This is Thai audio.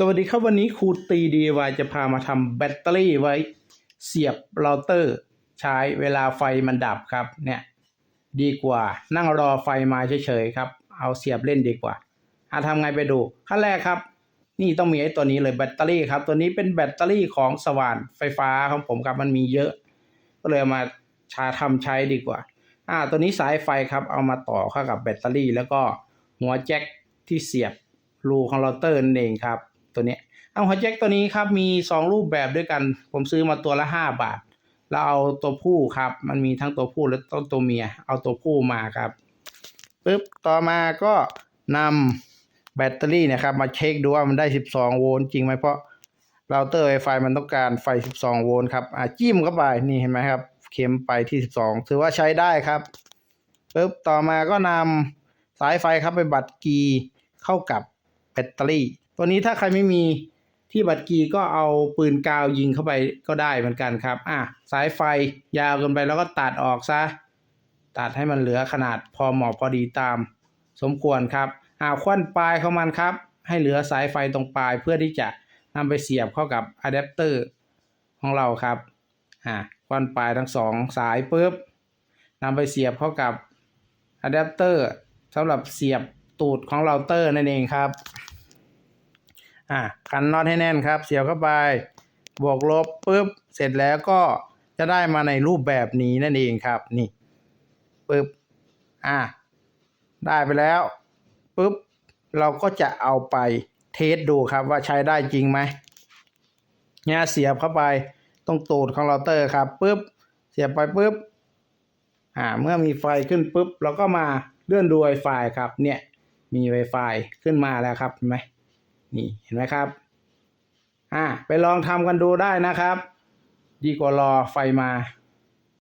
สวัสดีครับวันนี้ครูตี DIY จะพามาทำแบตเตอรี่ไว้ เสียบเราเตอร์ ใช้เวลาไฟมันดับครับเนี่ยดีกว่านั่งรอไฟมาเฉยๆครับ เอาเสียบเล่นดีกว่าอาทำไงไปดู ขั้นแรกครับ นี่ต้องมีไอ้ตัวนี้เลยแบตเตอรี่ครับ ตัวนี้เป็นแบตเตอรี่ของสว่านไฟฟ้าของผมครับมันมีเยอะ ก็เลยเอามาชาทำใช้ดีกว่า อ่า ตัวนี้สายไฟครับ เอามาต่อเข้ากับแบตเตอรี่ แล้วก็หัวแจ็คที่เสียบรูของเราเตอร์นั่นเองครับ ตัวนี้เอาหัวแจ็คตัวนี้ครับมี 2 รูปแบบด้วยกัน ผมซื้อมาตัวละ 5 บาทแล้วเอาตัวผู้ครับ มันมีทั้งตัวผู้และต้นตัวเมีย เอาตัวผู้มาครับปึ๊บต่อมาก็นำแบตเตอรี่นะครับมาเช็คดูว่ามันได้ 12 โวลต์จริงไหมเพราะเราเตอร์ไวไฟมันต้องการไฟ 12 โวลต์ครับอะจิ้มเข้าไปนี่เห็นไหมครับ เข็มไปที่ 12 ถือว่าใช้ได้ครับปึ๊บต่อมาก็นำสายไฟครับไปบัดกีเข้ากับแบตเตอรี่ ตัวนี้ถ้าใครไม่มีที่บัดกีก็เอาปืนกาวยิงเข้าไปก็ได้เหมือนกันครับ อะสายไฟยาวเกินไปแล้วก็ตัดออกซะ ตัดให้มันเหลือขนาดพอเหมาะพอดีตาม สมควรครับอ่าควันปลายของมันครับ ให้เหลือสายไฟตรงปลายเพื่อที่จะนำไปเสียบเข้ากับอะแดปเตอร์ของเราครับอ่าควันปลายทั้งสองสายปุ๊บนำไปเสียบเข้ากับอะแดปเตอร์สำหรับเสียบตูดของเราเตอร์นั่นเองครับ อ่าขันน็อตให้แน่นครับ เสียบเข้าไปบวกลบปุ๊บเสร็จแล้วก็จะได้มาในรูปแบบนี้นั่นเองครับนี่ปุ๊บอ่าได้ไปแล้วปุ๊บเราก็จะเอาไปเทสดูครับว่าใช้ได้จริงไหมเนี่ยเสียบเข้าไปตรงตูดของเราเตอร์ครับปุ๊บเสียบไปปุ๊บอ่าเมื่อมีไฟขึ้นปุ๊บเราก็มาเลื่อนดู Wi-Fi ครับเนี่ยมี Wi-Fi ขึ้นมาแล้วครับเห็นไหม นี่เห็นไหมครับอ่าไปลองทำกันดูได้นะครับ ดีกว่ารอไฟมา